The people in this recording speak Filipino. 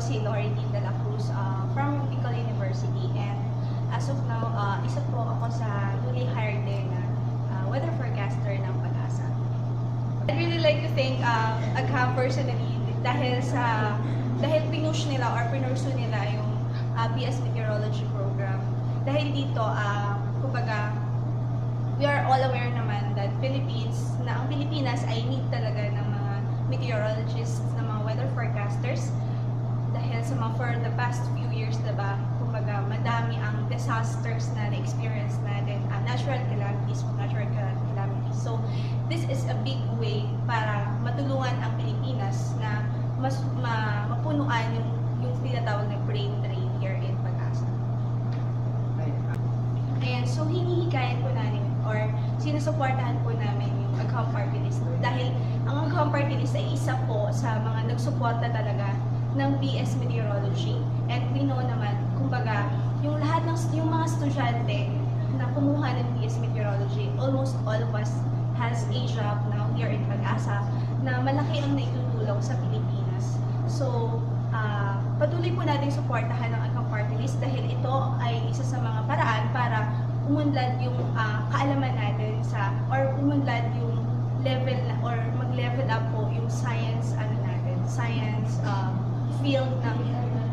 si Laurie Dean de la Cruz uh, from Bicol University and as of now, uh, isa po ako sa newly hired din na uh, weather forecaster ng Pag-asa. I'd really like to thank uh, Agham personally dahil sa dahil pinush nila or pinursu nila yung uh, BS Meteorology program. Dahil dito, uh, kumbaga, we are all aware naman that Philippines, na ang Pilipinas ay need talaga ng mga meteorologists, ng mga weather forecasters. Dahil sa mga for the past few years, diba, kumbaga, madami ang disasters na na-experience natin, uh, natural calamities, natural calamities. So, this is a big way para matulungan ang Pilipinas na mas ma, mapunuan yung, yung tinatawag na brain drain here in Pag-asa. Ayan, so hinihikayan po namin or sinusuportahan po namin yung Agham Party List. Dahil ang Agham Party List ay isa po sa mga nagsuporta talaga ng BS Meteorology. And we know naman, kumbaga, yung lahat ng yung mga estudyante na kumuha ng BS Meteorology, almost all of us has a job now here in Pag-asa na malaki ang naitutulong sa Pilipinas. So, ah, patuloy po nating suportahan ang Agham Party List dahil ito ay isa sa mga paraan para umunlad yung ah, kaalaman natin sa or umunlad yung level or mag-level up po yung science ano natin, science ah, field ng